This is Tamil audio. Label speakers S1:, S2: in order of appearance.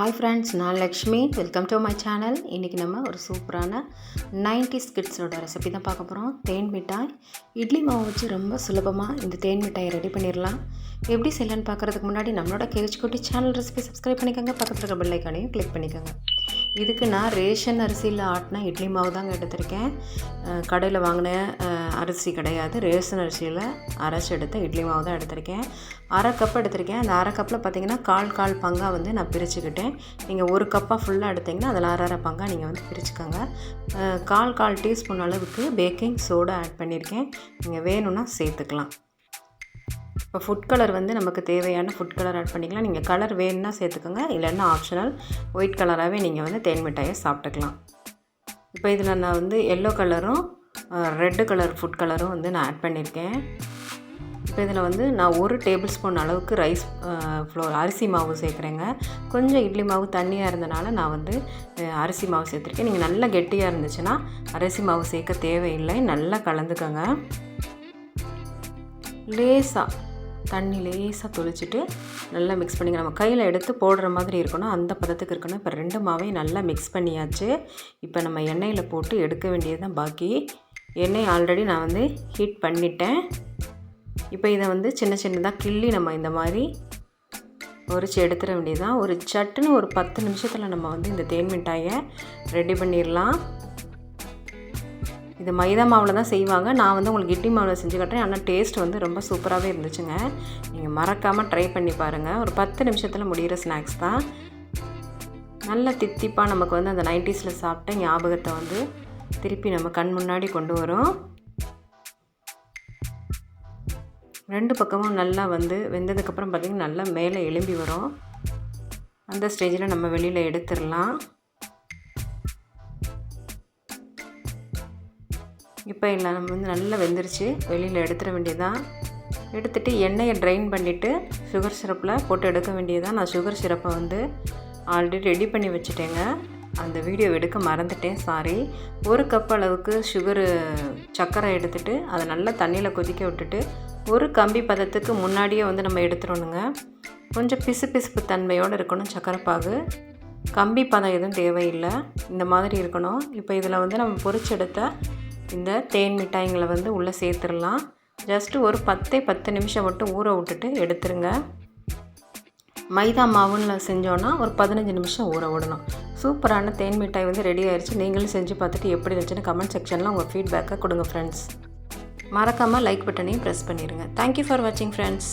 S1: ஹாய் ஃப்ரெண்ட்ஸ் நான் Lakshmi. Welcome to my channel இன்றைக்கி நம்ம ஒரு சூப்பரான நைன்டி ஸ்கிட்ஸோட ரெசிபி தான் பார்க்க போகிறோம் தேன் மிட்டாய். இட்லி மாவு வச்சு ரொம்ப சுலபமாக இந்த தேன் மிட்டாயை ரெடி பண்ணிடலாம் எப்படி செய்யலான்னு பார்க்குறதுக்கு முன்னாடி நம்மளோட கேஜ் குட்டி சேனல் ரெசிபி சப்ஸ்கிரைப் பண்ணிக்கோங்க. பக்கத்தில் இருக்க பெல்லைக்கானையும் கிளிக் பண்ணிக்கோங்க. இதுக்கு நான் ரேஷன் அரிசியில் ஆட்டின இட்லி மாவு தாங்க எடுத்திருக்கேன். கடையில் வாங்கின அரிசி கிடையாது. ரேஷன் அரிசியில் அரைச்சி எடுத்த இட்லி மாவு தான் எடுத்திருக்கேன். அரை கப் எடுத்திருக்கேன். அந்த அரை கப்பில் பார்த்தீங்கன்னா கால் கால் பங்காக வந்து நான் பிரிச்சுக்கிட்டேன். நீங்கள் ஒரு கப்பாக ஃபுல்லாக எடுத்தீங்கன்னா அதில் அரை அரை பங்காக நீங்கள் வந்து பிரிச்சுக்கோங்க. கால் கால் டீஸ்பூன் அளவுக்கு பேக்கிங் சோடா ஆட் பண்ணியிருக்கேன். நீங்கள் வேணும்னா சேர்த்துக்கலாம். இப்போ ஃபுட் கலர் வந்து நமக்கு தேவையான ஃபுட் கலர் ஆட் பண்ணிக்கலாம். நீங்கள் கலர் வேணும்னா சேர்த்துக்கோங்க. இல்லைன்னா ஆப்ஷனல் ஒயிட் கலராகவே நீங்கள் வந்து தேன் மிட்டாயை சாப்பிட்டுக்கலாம். இப்போ இதில் நான் வந்து எல்லோ கலரும் ரெட்டு கலர் ஃபுட் கலரும் வந்து நான் ஆட் பண்ணியிருக்கேன். இப்போ இதில் வந்து நான் ஒரு டேபிள் ஸ்பூன் அளவுக்கு ரைஸ் ஃப்ளோர் அரிசி மாவு சேர்க்குறேங்க. கொஞ்சம் இட்லி மாவு தண்ணியாக இருந்தனால நான் வந்து அரிசி மாவு சேர்த்துருக்கேன். நீங்கள் நல்லா கெட்டியாக இருந்துச்சுன்னா அரிசி மாவு சேர்க்க தேவையில்லை. நல்லா கலந்துக்கோங்க. லேசாக தண்ணி லேசாக தொளிச்சிட்டு நல்லா மிக்ஸ் பண்ணிக்க நம்ம கையில் எடுத்து போடுற மாதிரி இருக்கணும். அந்த பதத்துக்கு இருக்கணும். இப்போ ரெண்டு மாவையும் நல்லா மிக்ஸ் பண்ணியாச்சு. இப்போ நம்ம எண்ணெயில் போட்டு எடுக்க வேண்டியது தான் பாக்கி. எண்ணெய் ஆல்ரெடி நான் வந்து ஹீட் பண்ணிட்டேன். இப்போ இதை வந்து சின்ன சின்னதாக கிள்ளி நம்ம இந்த மாதிரி உரிச்சு எடுத்துட வேண்டியதுதான். ஒரு சட்டுன்னு ஒரு பத்து நிமிஷத்தில் நம்ம வந்து இந்த தேன் மிட்டாயை ரெடி பண்ணிடலாம் இது மைதா மாவில் தான் செய்வாங்க. நான் வந்து உங்களுக்கு இட்லி மாவில் செஞ்சு காட்டுறேன். ஆனால் டேஸ்ட் வந்து ரொம்ப சூப்பராகவே இருந்துச்சுங்க. நீங்கள் மறக்காமல் ட்ரை பண்ணி பாருங்கள் ஒரு பத்து நிமிஷத்தில் முடிகிற ஸ்நாக்ஸ் தான். நல்ல தித்திப்பாக நமக்கு வந்து அந்த நைன்டிஸில் சாப்பிட்ட ஞாபகத்தை வந்து திருப்பி நம்ம கண் முன்னாடி கொண்டு வரும். ரெண்டு பக்கமும் நல்லா வந்து வெந்ததுக்கப்புறம் பார்த்திங்கன்னா நல்லா மேலே எலும்பி வரும். அந்த ஸ்டேஜில் நம்ம வெளியில் எடுத்துடலாம். இப்போ இல்லை நம்ம வந்து நல்லா வெந்துருச்சு. வெளியில் எடுத்துட வேண்டியதான் எடுத்துகிட்டு எண்ணெயை ட்ரைன் பண்ணிவிட்டு சுகர் சிரப்பில் போட்டு எடுக்க வேண்டியதான் நான் சுகர் சிரப்பை வந்து ஆல்ரெடி ரெடி பண்ணி வச்சுட்டேங்க. அந்த வீடியோ எடுக்க மறந்துட்டேன் சாரி ஒரு கப் அளவுக்கு சுகரு சர்க்கரை எடுத்துட்டு அதை நல்லா தண்ணியில் கொதிக்க விட்டுட்டு ஒரு கம்பி பதத்துக்கு முன்னாடியே வந்து நம்ம எடுத்துடணுங்க. கொஞ்சம் பிசு பிசுப்பு தன்மையோடு இருக்கணும் சர்க்கரை பாகு. கம்பி பதம் எதுவும் தேவையில்லை. இந்த மாதிரி இருக்கணும். இப்போ இதில் வந்து நம்ம பொறிச்செடுத்த இந்த தேன் மிட்டாய்ங்களை வந்து உள்ளே சேர்த்துடலாம். ஜஸ்ட்டு ஒரு பத்தே பத்து நிமிஷம் மட்டும் ஊற விட்டுட்டு எடுத்துருங்க. மைதா மாவுன்னு செஞ்சோன்னா ஒரு பதினஞ்சு நிமிஷம் ஊற விடணும். சூப்பரான தேன் மிட்டாய் வந்து ரெடி ஆயிடுச்சு நீங்களும் செஞ்சு பார்த்துட்டு எப்படி இருந்துச்சுன்னு கமெண்ட் செக்ஷனில் உங்கள் ஃபீட்பேக்கை கொடுங்க ஃப்ரெண்ட்ஸ் மறக்காமல் லைக் பட்டனையும் ப்ரெஸ் பண்ணிடுங்க தேங்க்யூ ஃபார் வாட்சிங் ஃப்ரெண்ட்ஸ்